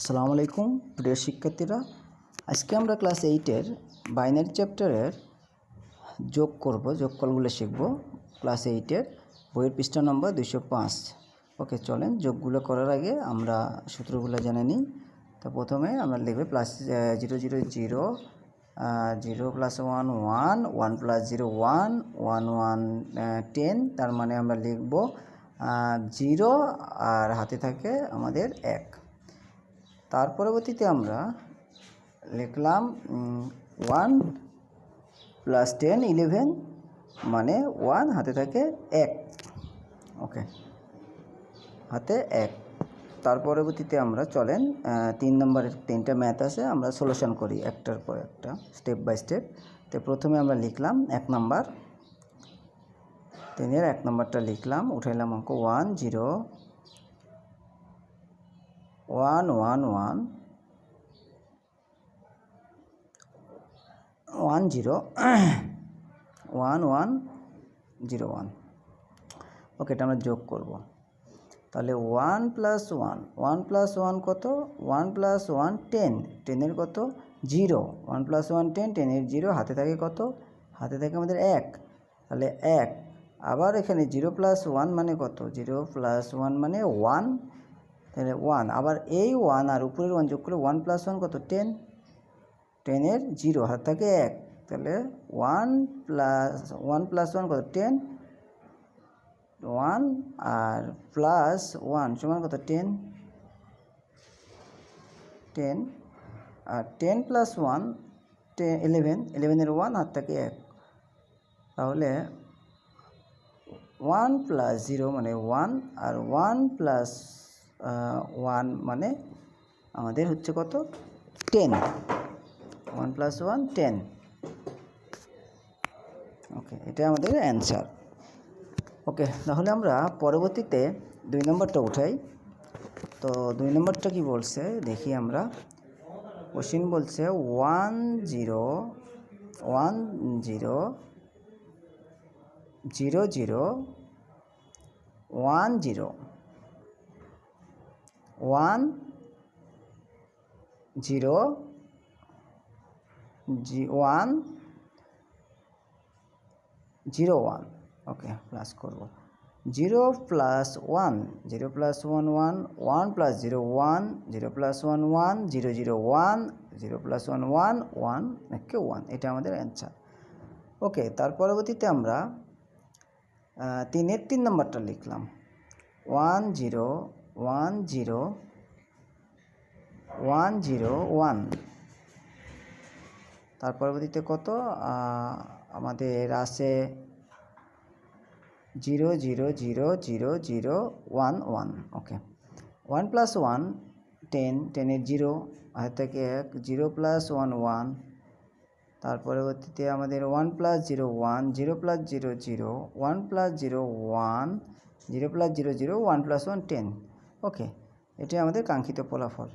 আসসালামু আলাইকুম, প্রিয় শিক্ষার্থীরা। আজকে আমরা ক্লাস এইটের বাইনারি চ্যাপ্টারের যোগ করব যোগ কলগুলো শিখব। ক্লাস এইটের বইয়ের পৃষ্ঠা নম্বর দুশো পাঁচ। ওকে, চলেন যোগগুলো করার আগে আমরা সূত্রগুলো জেনে নিই। তো প্রথমে আমরা লিখবে plus zero zero zero zero plus one one one plus zero one one one ten, তার মানে আমরা লিখব জিরো, আর হাতে থাকে আমাদের এক। তার পরবর্তীতে আমরা লিখলাম ওয়ান প্লাস টেন ইলেভেন মানে ওয়ান হাতে থাকে এক। ওকে হাতে এক। তার পরবর্তীতে আমরা চলেন তিন নম্বরের তিনটা ম্যাথ আছে, আমরা সলিউশন করি একটার পর একটা স্টেপ বাই স্টেপ তো প্রথমে আমরা লিখলাম এক নাম্বার। তিনের এক নম্বরটা লিখলাম, উঠাইলাম অঙ্ক one zero one one one. One, zero. One one, zero, one. Okay, এটা আমরা যোগ করব। তাহলে one plus one. One plus one কত? One plus one, ten. টেনের কত? Zero. One plus one, ten. টেনের জিরো, হাতে থাকে কত? হাতে থাকে আমাদের এক। তাহলে এক। আবার এখানে জিরো প্লাস ওয়ান মানে কত? জিরো প্লাস ওয়ান মানে ওয়ান। তাহলে ওয়ান আবার এই ওয়ান আর উপরের ওয়ান যোগ করলে ওয়ান প্লাস ওয়ান কত? টেন টেনের জিরো হাত থাকে এক। তাহলে one plus one plus one কত? টেন ওয়ান আর প্লাস ওয়ান সমান কত? টেন টেন আর ten plus one ten eleven ইলেভেনের ওয়ান হাত থাকে এক। তাহলে ওয়ান প্লাস জিরো মানে ওয়ান আর ওয়ান প্লাস ওয়ান মানে আমাদের হচ্ছে কত? Ten one plus one ten okay এটা আমাদের অ্যান্সার ওকে তাহলে আমরা পরবর্তীতে দুই নম্বরটা উঠাই। তো দুই নম্বরটা কি বলছে? দেখি আমরা। কোশ্চিন বলছে one zero one zero zero zero one zero one zero জি, one zero one. Okay plus করব। Zero plus one, zero plus one one one plus zero, one, zero plus one one, zero zero, one, zero plus one one one নাকি one, এটা আমাদের answer okay, তার পরবর্তীতে আমরা তিনের তিন নম্বরটা লিখলাম। One, zero one zero one zero one. তার পরবর্তীতে কত? আমাদের আছে zero zero zero zero zero one one, okay. One plus one, ten, টেনের জিরো হাত থেকে এক, জিরো প্লাস ওয়ান ওয়ান। তার পরবর্তীতে আমাদের one plus zero one, zero plus zero zero, one plus zero one, zero plus zero zero, one plus one, ten. Okay এটাই আমাদের কাঙ্ক্ষিত ফলাফল।